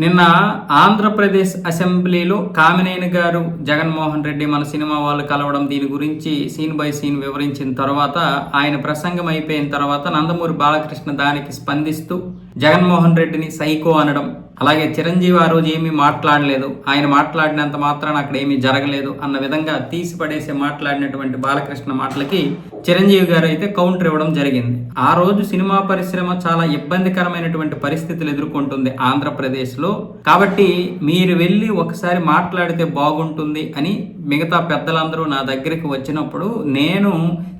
నిన్న ఆంధ్రప్రదేశ్ అసెంబ్లీలో కామినేని గారు జగన్మోహన్ రెడ్డి మన సినిమా వాళ్ళు కలవడం దీని గురించి సీన్ బై సీన్ వివరించిన తర్వాత ఆయన ప్రసంగం అయిపోయిన తర్వాత నందమూరి బాలకృష్ణ దానికి స్పందిస్తూ జగన్మోహన్ రెడ్డిని సైకో అనడం అలాగే చిరంజీవి ఆ రోజు ఏమీ మాట్లాడలేదు. ఆయన మాట్లాడినంత మాత్రాన అక్కడ ఏమీ జరగలేదు అన్న విధంగా తీసి పడేసి మాట్లాడినటువంటి బాలకృష్ణ మాటలకి చిరంజీవి గారు అయితే కౌంటర్ ఇవ్వడం జరిగింది. ఆ రోజు సినిమా పరిశ్రమ చాలా ఇబ్బందికరమైనటువంటి పరిస్థితులు ఎదుర్కొంటుంది ఆంధ్రప్రదేశ్లో. కాబట్టి మీరు వెళ్ళి ఒకసారి మాట్లాడితే బాగుంటుంది అని మిగతా పెద్దలందరూ నా దగ్గరికి వచ్చినప్పుడు నేను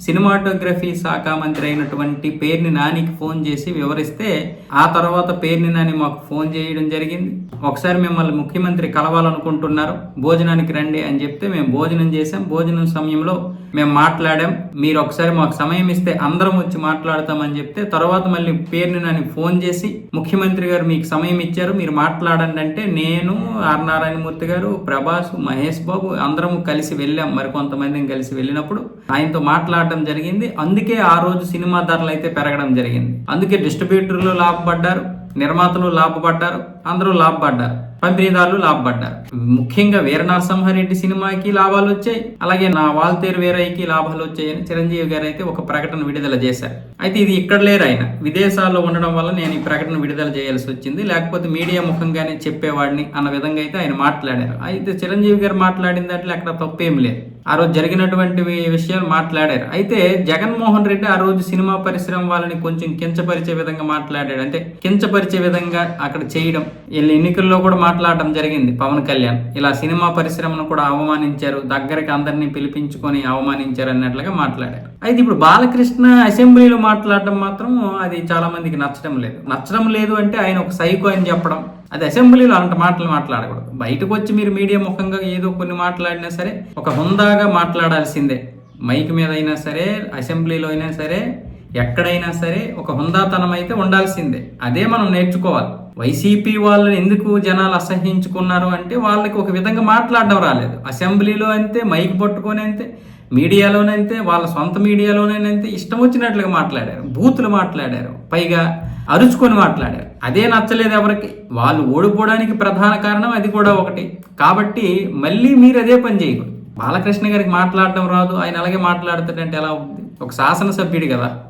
సినిమాటోగ్రఫీ శాఖ మంత్రి అయినటువంటి పేర్ని నానికి ఫోన్ చేసి వివరిస్తే ఆ తర్వాత పేర్ని నాని మాకు ఫోన్ చేయడం జరిగింది. ఒకసారి మిమ్మల్ని ముఖ్యమంత్రి కలవాలనుకుంటున్నారు. భోజనానికి రండి అని చెప్తే మేము భోజనం చేసాం భోజనం సమయంలో మేము మాట్లాడాం. మీరు ఒకసారి మాకు సమయం ఇస్తే అందరం వచ్చి మాట్లాడతామని చెప్తే తర్వాత మళ్ళీ పేరుని నన్ను ఫోన్ చేసి ముఖ్యమంత్రి గారు మీకు సమయం ఇచ్చారు. మీరు మాట్లాడండి అంటే నేను ఆర్ నారాయణమూర్తి గారు ప్రభాస్ మహేష్ బాబు అందరం కలిసి వెళ్ళాం. మరి కొంతమందిని కలిసి వెళ్ళినప్పుడు ఆయనతో మాట్లాడడం జరిగింది. అందుకే ఆ రోజు సినిమా ధరలు అయితే పెరగడం జరిగింది. అందుకే డిస్ట్రిబ్యూటర్లు లాభపడ్డారు. నిర్మాతలు లాభపడ్డారు. అందరూ లాభపడ్డారు. పంపిణీదారులు లాభపడ్డారు. ముఖ్యంగా వీర నరసింహారెడ్డి సినిమాకి లాభాలు వచ్చాయి. అలాగే నా వాల్తేరు వీరయ్యకి లాభాలు వచ్చాయని చిరంజీవి గారు అయితే ఒక ప్రకటన విడుదల చేశారు. అయితే ఇది ఇక్కడ లేరు ఆయన. విదేశాల్లో ఉండడం వల్ల నేను ఈ ప్రకటన విడుదల చేయాల్సి వచ్చింది. లేకపోతే మీడియా ముఖంగానే చెప్పేవాడిని అన్న విధంగా అయితే ఆయన మాట్లాడారు. అయితే చిరంజీవి గారు మాట్లాడిన దాంట్లో అక్కడ తప్పేం లేదు. ఆ రోజు జరిగినటువంటి విషయాలు మాట్లాడారు. అయితే జగన్మోహన్ రెడ్డి ఆ రోజు సినిమా పరిశ్రమ వాళ్ళని కొంచెం కించపరిచే విధంగా మాట్లాడాడు. అంటే కించపరిచే విధంగా అక్కడ చేయడం వీళ్ళ ఎన్నికల్లో కూడా మాట్లాడడం జరిగింది పవన్ కళ్యాణ్. ఇలా సినిమా పరిశ్రమను కూడా అవమానించారు దగ్గరికి అందరినీ పిలిపించుకొని అవమానించారు అన్నట్లుగా మాట్లాడారు. అయితే ఇప్పుడు బాలకృష్ణ అసెంబ్లీలో మాట్లాడడం మాత్రం అది చాలా మందికి నచ్చడం లేదు. నచ్చడం లేదు అంటే ఆయన ఒక సైకో అని చెప్పడం అది అసెంబ్లీలో అలాంటి మాటలు మాట్లాడకూడదు. బయటకు వచ్చి మీరు మీడియా ముఖంగా ఏదో కొన్ని మాట్లాడినా సరే ఒక హుందాగా మాట్లాడాల్సిందే. మైక్ మీద అయినా సరే అసెంబ్లీలో అయినా సరే ఎక్కడైనా సరే ఒక హుందాతనం అయితే ఉండాల్సిందే. అదే మనం నేర్చుకోవాలి. వైసీపీ వాళ్ళని ఎందుకు జనాలు అసహించుకున్నారు అంటే వాళ్ళకి ఒక విధంగా మాట్లాడడం రాలేదు. అసెంబ్లీలో అంతే మైక్ పట్టుకొని అంతే మీడియాలోనంతే వాళ్ళ సొంత మీడియాలోనంతే ఇష్టం వచ్చినట్లుగా మాట్లాడారు. బూతులు మాట్లాడారు. పైగా అరుచుకొని మాట్లాడారు. అదే నచ్చలేదు ఎవరికి. వాళ్ళు ఓడిపోవడానికి ప్రధాన కారణం అది కూడా ఒకటి. కాబట్టి మళ్ళీ మీరు అదే పని చేయకూడదు. బాలకృష్ణ గారికి మాట్లాడడం రాదు. ఆయన అలాగే మాట్లాడుతాడంటే ఎలా ఉంది? ఒక శాసనసభ్యుడు కదా.